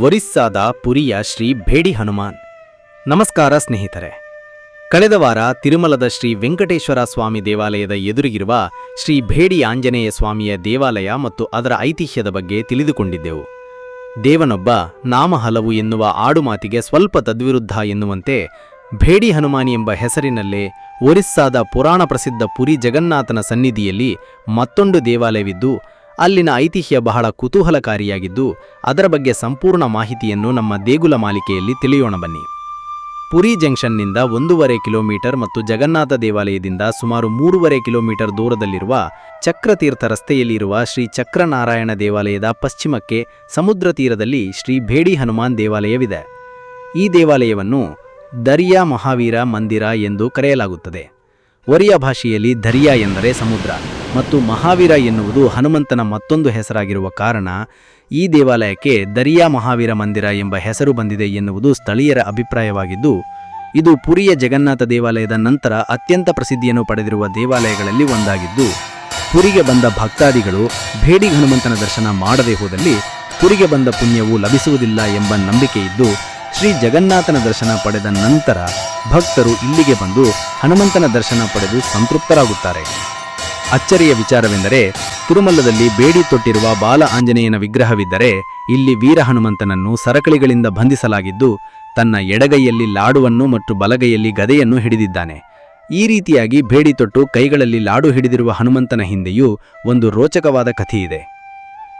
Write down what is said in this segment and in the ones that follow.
ಒರಿಸ್ಸಾದ ಪುರಿಯ ಶ್ರೀ ಭೇಡಿ ಹನುಮಾನ್. ನಮಸ್ಕಾರ ಸ್ನೇಹಿತರೆ. ಕಳೆದ ವಾರ ತಿರುಮಲದ ಶ್ರೀ ವೆಂಕಟೇಶ್ವರ ಸ್ವಾಮಿ ದೇವಾಲಯದ ಎದುರಿಗಿರುವ ಶ್ರೀ ಭೇಡಿ ಆಂಜನೇಯ ಸ್ವಾಮಿಯ ದೇವಾಲಯ ಮತ್ತು ಅದರ ಐತಿಹ್ಯದ ಬಗ್ಗೆ ತಿಳಿದುಕೊಂಡಿದ್ದೆವು. ದೇವನೊಬ್ಬ ನಾಮ ಹಲವು ಎನ್ನುವ ಆಡುಮಾತಿಗೆ ಸ್ವಲ್ಪ ತದ್ವಿರುದ್ಧ ಎನ್ನುವಂತೆ ಭೇಡಿ ಹನುಮಾನಿ ಎಂಬ ಹೆಸರಿನಲ್ಲೇ ಒರಿಸ್ಸಾದ ಪುರಾಣ ಪ್ರಸಿದ್ಧ ಪುರಿ ಜಗನ್ನಾಥನ ಸನ್ನಿಧಿಯಲ್ಲಿ ಮತ್ತೊಂದು ದೇವಾಲಯವಿದ್ದು, ಅಲ್ಲಿನ ಐತಿಹ್ಯ ಬಹಳ ಕುತೂಹಲಕಾರಿಯಾಗಿದ್ದು, ಅದರ ಬಗ್ಗೆ ಸಂಪೂರ್ಣ ಮಾಹಿತಿಯನ್ನು ನಮ್ಮ ದೇಗುಲ ಮಾಲಿಕೆಯಲ್ಲಿ ತಿಳಿಯೋಣ ಬನ್ನಿ. ಪುರಿ ಜಂಕ್ಷನ್ನಿಂದ ಒಂದೂವರೆ ಕಿಲೋಮೀಟರ್ ಮತ್ತು ಜಗನ್ನಾಥ ದೇವಾಲಯದಿಂದ ಸುಮಾರು ಮೂರುವರೆ ಕಿಲೋಮೀಟರ್ ದೂರದಲ್ಲಿರುವ ಚಕ್ರತೀರ್ಥ ರಸ್ತೆಯಲ್ಲಿರುವ ಶ್ರೀ ಚಕ್ರನಾರಾಯಣ ದೇವಾಲಯದ ಪಶ್ಚಿಮಕ್ಕೆ ಸಮುದ್ರ ತೀರದಲ್ಲಿ ಶ್ರೀ ಭೇಡಿ ಹನುಮಾನ್ ದೇವಾಲಯವಿದೆ. ಈ ದೇವಾಲಯವನ್ನು ದರಿಯಾ ಮಹಾವೀರ ಮಂದಿರ ಎಂದು ಕರೆಯಲಾಗುತ್ತದೆ. ಒರಿಯ ಭಾಷೆಯಲ್ಲಿ ದರಿಯಾ ಎಂದರೆ ಸಮುದ್ರ ಮತ್ತು ಮಹಾವೀರ ಎನ್ನುವುದು ಹನುಮಂತನ ಮತ್ತೊಂದು ಹೆಸರಾಗಿರುವ ಕಾರಣ ಈ ದೇವಾಲಯಕ್ಕೆ ದರಿಯಾ ಮಹಾವೀರ ಮಂದಿರ ಎಂಬ ಹೆಸರು ಬಂದಿದೆ ಎನ್ನುವುದು ಸ್ಥಳೀಯರ ಅಭಿಪ್ರಾಯವಾಗಿದ್ದು, ಇದು ಪುರಿಯ ಜಗನ್ನಾಥ ದೇವಾಲಯದ ನಂತರ ಅತ್ಯಂತ ಪ್ರಸಿದ್ಧಿಯನ್ನು ಪಡೆದಿರುವ ದೇವಾಲಯಗಳಲ್ಲಿ ಒಂದಾಗಿದ್ದು, ಪುರಿಗೆ ಬಂದ ಭಕ್ತಾದಿಗಳು ಭೇಡಿ ಹನುಮಂತನ ದರ್ಶನ ಮಾಡದೇ ಹೋದಲ್ಲಿ ಪುರಿಗೆ ಬಂದ ಪುಣ್ಯವು ಲಭಿಸುವುದಿಲ್ಲ ಎಂಬ ನಂಬಿಕೆ ಇದ್ದು ಶ್ರೀ ಜಗನ್ನಾಥನ ದರ್ಶನ ಪಡೆದ ನಂತರ ಭಕ್ತರು ಇಲ್ಲಿಗೆ ಬಂದು ಹನುಮಂತನ ದರ್ಶನ ಪಡೆದು ಸಂತೃಪ್ತರಾಗುತ್ತಾರೆ. ಅಚ್ಚರಿಯ ವಿಚಾರವೆಂದರೆ ತಿರುಮಲದಲ್ಲಿ ಬೇಡಿ ತೊಟ್ಟಿರುವ ಬಾಲ ಆಂಜನೇಯನ ವಿಗ್ರಹವಿದ್ದರೆ ಇಲ್ಲಿ ವೀರ ಹನುಮಂತನನ್ನು ಸರಕಳಿಗಳಿಂದ ಬಂಧಿಸಲಾಗಿದ್ದು ತನ್ನ ಎಡಗೈಯಲ್ಲಿ ಲಾಡುವನ್ನು ಮತ್ತು ಬಲಗೈಯಲ್ಲಿ ಗದೆಯನ್ನು ಹಿಡಿದಿದ್ದಾನೆ. ಈ ರೀತಿಯಾಗಿ ಬೇಡಿ ತೊಟ್ಟು ಕೈಗಳಲ್ಲಿ ಲಾಡು ಹಿಡಿದಿರುವ ಹನುಮಂತನ ಹಿಂದೆಯೂ ಒಂದು ರೋಚಕವಾದ ಕಥೆಯಿದೆ.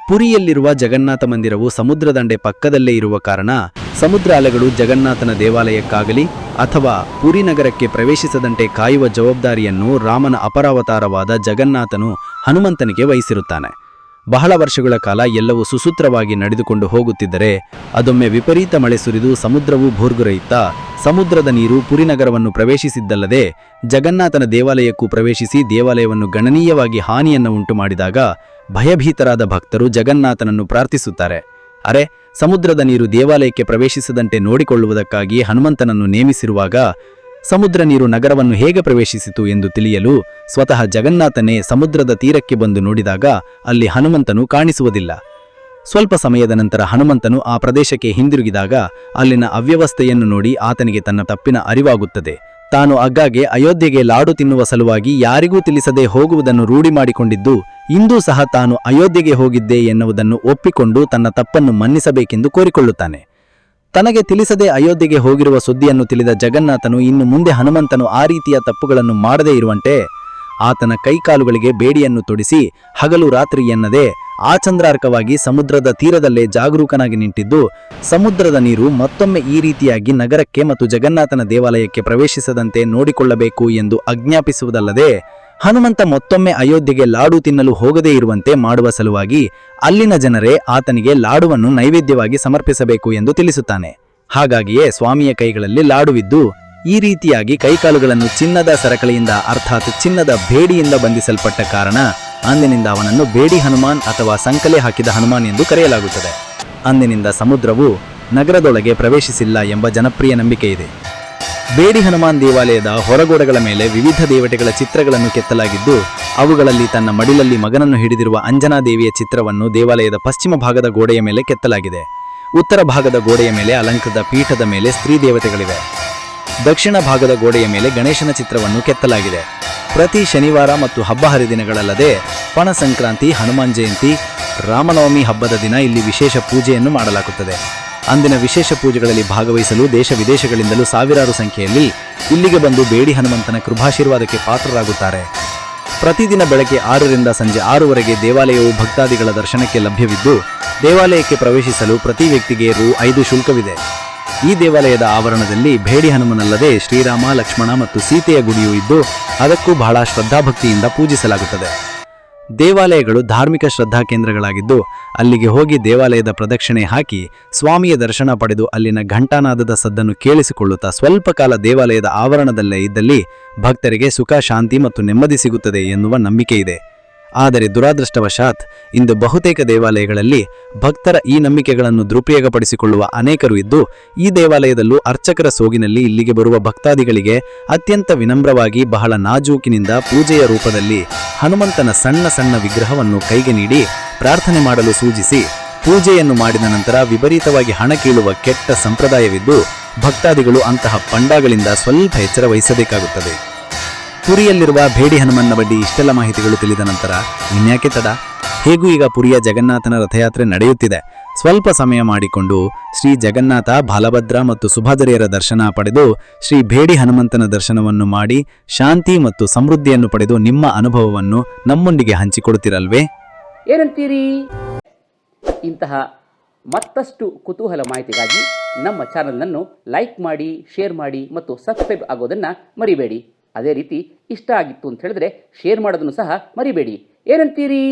ಪುರಿಯಲ್ಲಿರುವ ಜಗನ್ನಾಥ ಮಂದಿರವು ಸಮುದ್ರದಂಡೆ ಪಕ್ಕದಲ್ಲೇ ಇರುವ ಕಾರಣ ಸಮುದ್ರ ಅಲೆಗಳು ಜಗನ್ನಾಥನ ದೇವಾಲಯಕ್ಕಾಗಲಿ ಅಥವಾ ಪುರಿ ನಗರಕ್ಕೆ ಪ್ರವೇಶಿಸದಂತೆ ಕಾಯುವ ಜವಾಬ್ದಾರಿಯನ್ನು ರಾಮನ ಅಪರಾವತಾರವಾದ ಜಗನ್ನಾಥನು ಹನುಮಂತನಿಗೆ ವಹಿಸಿರುತ್ತಾನೆ. ಬಹಳ ವರ್ಷಗಳ ಕಾಲ ಎಲ್ಲವೂ ಸುಸೂತ್ರವಾಗಿ ನಡೆದುಕೊಂಡು ಹೋಗುತ್ತಿದ್ದರೆ, ಅದೊಮ್ಮೆ ವಿಪರೀತ ಮಳೆ ಸುರಿದು ಸಮುದ್ರವು ಭೋರ್ಗುರೆಯುತ್ತಾ, ಸಮುದ್ರದ ನೀರು ಪುರಿನಗರವನ್ನು ಪ್ರವೇಶಿಸಿದ್ದಲ್ಲದೆ, ಜಗನ್ನಾಥನ ದೇವಾಲಯಕ್ಕೂ ಪ್ರವೇಶಿಸಿ ದೇವಾಲಯವನ್ನು ಗಣನೀಯವಾಗಿ ಹಾನಿಯನ್ನು ಉಂಟು ಮಾಡಿದಾಗ ಭಯಭೀತರಾದ ಭಕ್ತರು ಜಗನ್ನಾಥನನ್ನು ಪ್ರಾರ್ಥಿಸುತ್ತಾರೆ. ಅರೆ ಸಮುದ್ರದ ನೀರು ದೇವಾಲಯಕ್ಕೆ ಪ್ರವೇಶಿಸದಂತೆ ನೋಡಿಕೊಳ್ಳುವುದಕ್ಕಾಗಿ ಹನುಮಂತನನ್ನು ನೇಮಿಸಿರುವಾಗ ಸಮುದ್ರ ನೀರು ನಗರವನ್ನು ಹೇಗೆ ಪ್ರವೇಶಿಸಿತು ಎಂದು ತಿಳಿಯಲು ಸ್ವತಃ ಜಗನ್ನಾಥನೇ ಸಮುದ್ರದ ತೀರಕ್ಕೆ ಬಂದು ನೋಡಿದಾಗ ಅಲ್ಲಿ ಹನುಮಂತನು ಕಾಣಿಸುವುದಿಲ್ಲ. ಸ್ವಲ್ಪ ಸಮಯದ ನಂತರ ಹನುಮಂತನು ಆ ಪ್ರದೇಶಕ್ಕೆ ಹಿಂದಿರುಗಿದಾಗ ಅಲ್ಲಿನ ಅವ್ಯವಸ್ಥೆಯನ್ನು ನೋಡಿ ಆತನಿಗೆ ತನ್ನ ತಪ್ಪಿನ ಅರಿವಾಗುತ್ತದೆ. ತಾನು ಆಗಾಗ್ಗೆ ಅಯೋಧ್ಯೆಗೆ ಲಾಡು ತಿನ್ನುವ ಸಲುವಾಗಿ ಯಾರಿಗೂ ತಿಳಿಸದೆ ಹೋಗುವುದನ್ನು ರೂಢಿ ಮಾಡಿಕೊಂಡಿದ್ದು, ಇಂದೂ ಸಹ ತಾನು ಅಯೋಧ್ಯೆಗೆ ಹೋಗಿದ್ದೆ ಎನ್ನುವುದನ್ನು ಒಪ್ಪಿಕೊಂಡು ತನ್ನ ತಪ್ಪನ್ನು ಮನ್ನಿಸಬೇಕೆಂದು ಕೋರಿಕೊಳ್ಳುತ್ತಾನೆ. ತನಗೆ ತಿಳಿಸದೆ ಅಯೋಧ್ಯೆಗೆ ಹೋಗಿರುವ ಸುದ್ದಿಯನ್ನು ತಿಳಿದ ಜಗನ್ನಾಥನು ಇನ್ನು ಮುಂದೆ ಹನುಮಂತನು ಆ ರೀತಿಯ ತಪ್ಪುಗಳನ್ನು ಮಾಡದೇ ಇರುವಂತೆ ಆತನ ಕೈಕಾಲುಗಳಿಗೆ ಬೇಡಿಯನ್ನು ತೊಡಿಸಿ ಹಗಲು ರಾತ್ರಿ ಎನ್ನದೆ ಆಚಂದ್ರಾರ್ಕವಾಗಿ ಸಮುದ್ರದ ತೀರದಲ್ಲೇ ಜಾಗರೂಕನಾಗಿ ನಿಂತಿದ್ದು, ಸಮುದ್ರದ ನೀರು ಮತ್ತೊಮ್ಮೆ ಈ ರೀತಿಯಾಗಿ ನಗರಕ್ಕೆ ಮತ್ತು ಜಗನ್ನಾಥನ ದೇವಾಲಯಕ್ಕೆ ಪ್ರವೇಶಿಸದಂತೆ ನೋಡಿಕೊಳ್ಳಬೇಕು ಎಂದು ಆಜ್ಞಾಪಿಸುವುದಲ್ಲದೆ, ಹನುಮಂತ ಮತ್ತೊಮ್ಮೆ ಅಯೋಧ್ಯೆಗೆ ಲಾಡು ತಿನ್ನಲು ಹೋಗದೇ ಇರುವಂತೆ ಮಾಡುವ ಸಲುವಾಗಿ ಅಲ್ಲಿನ ಜನರೇ ಆತನಿಗೆ ಲಾಡುವನ್ನು ನೈವೇದ್ಯವಾಗಿ ಸಮರ್ಪಿಸಬೇಕು ಎಂದು ತಿಳಿಸುತ್ತಾನೆ. ಹಾಗಾಗಿಯೇ ಸ್ವಾಮಿಯ ಕೈಗಳಲ್ಲಿ ಲಾಡುವಿದ್ದು ಈ ರೀತಿಯಾಗಿ ಕೈಕಾಲುಗಳನ್ನು ಚಿನ್ನದ ಸರಕಳಿಯಿಂದ ಅರ್ಥಾತ್ ಚಿನ್ನದ ಬೇಡಿಯಿಂದ ಬಂಧಿಸಲ್ಪಟ್ಟ ಕಾರಣ ಅಂದಿನಿಂದ ಅವನನ್ನು ಬೇಡಿ ಹನುಮಾನ್ ಅಥವಾ ಸಂಕಲೆ ಹಾಕಿದ ಹನುಮಾನ್ ಎಂದು ಕರೆಯಲಾಗುತ್ತದೆ. ಅಂದಿನಿಂದ ಸಮುದ್ರವು ನಗರದೊಳಗೆ ಪ್ರವೇಶಿಸಿಲ್ಲ ಎಂಬ ಜನಪ್ರಿಯ ನಂಬಿಕೆ ಇದೆ. ಬೇಡಿ ಹನುಮಾನ್ ದೇವಾಲಯದ ಹೊರಗೋಡೆಗಳ ಮೇಲೆ ವಿವಿಧ ದೇವತೆಗಳ ಚಿತ್ರಗಳನ್ನು ಕೆತ್ತಲಾಗಿದ್ದು, ಅವುಗಳಲ್ಲಿ ತನ್ನ ಮಡಿಲಲ್ಲಿ ಮಗನನ್ನು ಹಿಡಿದಿರುವ ಅಂಜನಾ ದೇವಿಯ ಚಿತ್ರವನ್ನು ದೇವಾಲಯದ ಪಶ್ಚಿಮ ಭಾಗದ ಗೋಡೆಯ ಮೇಲೆ ಕೆತ್ತಲಾಗಿದೆ. ಉತ್ತರ ಭಾಗದ ಗೋಡೆಯ ಮೇಲೆ ಅಲಂಕೃತ ಪೀಠದ ಮೇಲೆ ಸ್ತ್ರೀ ದೇವತೆಗಳಿವೆ. ದಕ್ಷಿಣ ಭಾಗದ ಗೋಡೆಯ ಮೇಲೆ ಗಣೇಶನ ಚಿತ್ರವನ್ನು ಕೆತ್ತಲಾಗಿದೆ. ಪ್ರತಿ ಶನಿವಾರ ಮತ್ತು ಹಬ್ಬ ಹರಿದಿನಗಳಲ್ಲದೆ ಪಣ ಸಂಕ್ರಾಂತಿ ಹನುಮಾನ್ ಜಯಂತಿ, ರಾಮನವಮಿ ಹಬ್ಬದ ದಿನ ಇಲ್ಲಿ ವಿಶೇಷ ಪೂಜೆಯನ್ನು ಮಾಡಲಾಗುತ್ತದೆ. ಅಂದಿನ ವಿಶೇಷ ಪೂಜೆಗಳಲ್ಲಿ ಭಾಗವಹಿಸಲು ದೇಶ ವಿದೇಶಗಳಿಂದಲೂ ಸಾವಿರಾರು ಸಂಖ್ಯೆಯಲ್ಲಿ ಇಲ್ಲಿಗೆ ಬಂದು ಬೇಡಿ ಹನುಮಂತನ ಕೃಪಾಶೀರ್ವಾದಕ್ಕೆ ಪಾತ್ರರಾಗುತ್ತಾರೆ. ಪ್ರತಿದಿನ ಬೆಳಗ್ಗೆ ಆರರಿಂದ ಸಂಜೆ ಆರೂವರೆಗೆ ದೇವಾಲಯವು ಭಕ್ತಾದಿಗಳ ದರ್ಶನಕ್ಕೆ ಲಭ್ಯವಿದ್ದು, ದೇವಾಲಯಕ್ಕೆ ಪ್ರವೇಶಿಸಲು ಪ್ರತಿ ವ್ಯಕ್ತಿಗೆ ರು ಐದು ಶುಲ್ಕವಿದೆ. ಈ ದೇವಾಲಯದ ಆವರಣದಲ್ಲಿ ಭೇಡಿ ಹನುಮನಲ್ಲದೆ ಶ್ರೀರಾಮ, ಲಕ್ಷ್ಮಣ ಮತ್ತು ಸೀತೆಯ ಗುಡಿಯೂ ಇದ್ದು, ಅದಕ್ಕೂ ಬಹಳ ಶ್ರದ್ಧಾಭಕ್ತಿಯಿಂದ ಪೂಜಿಸಲಾಗುತ್ತದೆ. ದೇವಾಲಯಗಳು ಧಾರ್ಮಿಕ ಶ್ರದ್ಧಾ ಕೇಂದ್ರಗಳಾಗಿದ್ದು, ಅಲ್ಲಿಗೆ ಹೋಗಿ ದೇವಾಲಯದ ಪ್ರದಕ್ಷಿಣೆ ಹಾಕಿ ಸ್ವಾಮಿಯ ದರ್ಶನ ಪಡೆದು ಅಲ್ಲಿನ ಘಂಟಾನಾದದ ಸದ್ದನ್ನು ಕೇಳಿಸಿಕೊಳ್ಳುತ್ತಾ ಸ್ವಲ್ಪ ಕಾಲ ದೇವಾಲಯದ ಆವರಣದಲ್ಲೇ ಇದ್ದಲ್ಲಿ ಭಕ್ತರಿಗೆ ಸುಖ, ಶಾಂತಿ ಮತ್ತು ನೆಮ್ಮದಿ ಸಿಗುತ್ತದೆ ಎನ್ನುವ ನಂಬಿಕೆ ಇದೆ. ಆದರೆ ದುರಾದೃಷ್ಟವಶಾತ್ ಇಂದು ಬಹುತೇಕ ದೇವಾಲಯಗಳಲ್ಲಿ ಭಕ್ತರ ಈ ನಂಬಿಕೆಗಳನ್ನು ದುರುಪಯೋಗಪಡಿಸಿಕೊಳ್ಳುವ ಅನೇಕರು ಇದ್ದು, ಈ ದೇವಾಲಯದಲ್ಲೂ ಅರ್ಚಕರ ಸೋಗಿನಲ್ಲಿ ಇಲ್ಲಿಗೆ ಬರುವ ಭಕ್ತಾದಿಗಳಿಗೆ ಅತ್ಯಂತ ವಿನಮ್ರವಾಗಿ ಬಹಳ ನಾಜೂಕಿನಿಂದ ಪೂಜೆಯ ರೂಪದಲ್ಲಿ ಹನುಮಂತನ ಸಣ್ಣ ಸಣ್ಣ ವಿಗ್ರಹವನ್ನು ಕೈಗೆ ನೀಡಿ ಪ್ರಾರ್ಥನೆ ಮಾಡಲು ಸೂಚಿಸಿ ಪೂಜೆಯನ್ನು ಮಾಡಿದ ನಂತರ ವಿಪರೀತವಾಗಿ ಹಣ ಕೀಳುವ ಕೆಟ್ಟ ಸಂಪ್ರದಾಯವಿದ್ದು, ಭಕ್ತಾದಿಗಳು ಅಂತಹ ಪಂಡಾಗಳಿಂದ ಸ್ವಲ್ಪ ಎಚ್ಚರ ವಹಿಸಬೇಕಾಗುತ್ತದೆ. ಪುರಿಯಲ್ಲಿರುವ ಭೇಡಿ ಹನುಮನ್ನ ಬಡ್ಡಿ ಇಷ್ಟೆಲ್ಲ ಮಾಹಿತಿಗಳು ತಿಳಿದ ನಂತರ ಇನ್ಯಾಕೆ ತಡ? ಹೇಗೂ ಈಗ ಪುರಿಯ ಜಗನ್ನಾಥನ ರಥಯಾತ್ರೆ ನಡೆಯುತ್ತಿದೆ? ಸ್ವಲ್ಪ ಸಮಯ ಮಾಡಿಕೊಂಡು ಶ್ರೀ ಜಗನ್ನಾಥ, ಬಾಲಭದ್ರ ಮತ್ತು ಸುಭದ್ರೆಯರ ದರ್ಶನ ಪಡೆದು ಶ್ರೀ ಭೇಡಿ ಹನುಮಂತನ ದರ್ಶನವನ್ನು ಮಾಡಿ ಶಾಂತಿ ಮತ್ತು ಸಮೃದ್ಧಿಯನ್ನು ಪಡೆದು ನಿಮ್ಮ ಅನುಭವವನ್ನು ನಮ್ಮೊಂದಿಗೆ ಹಂಚಿಕೊಡುತ್ತಿರಲ್ವೇ? ಏನಂತೀರಿ? ಇಂತಹ ಮತ್ತಷ್ಟು ಕುತೂಹಲ ಮಾಹಿತಿಗಾಗಿ ನಮ್ಮ ಚಾನಲನ್ನು ಲೈಕ್ ಮಾಡಿ, ಶೇರ್ ಮಾಡಿ ಮತ್ತು ಸಬ್ಸ್ಕ್ರೈಬ್ ಆಗೋದನ್ನು ಮರಿಬೇಡಿ. ಅದೇ ರೀತಿ ಇಷ್ಟ ಆಗಿತ್ತು ಅಂತ ಹೇಳಿದ್ರೆ ಶೇರ್ ಮಾಡೋದನ್ನು ಸಹ ಮರಿಬೇಡಿ. ಏನಂತೀರಿ?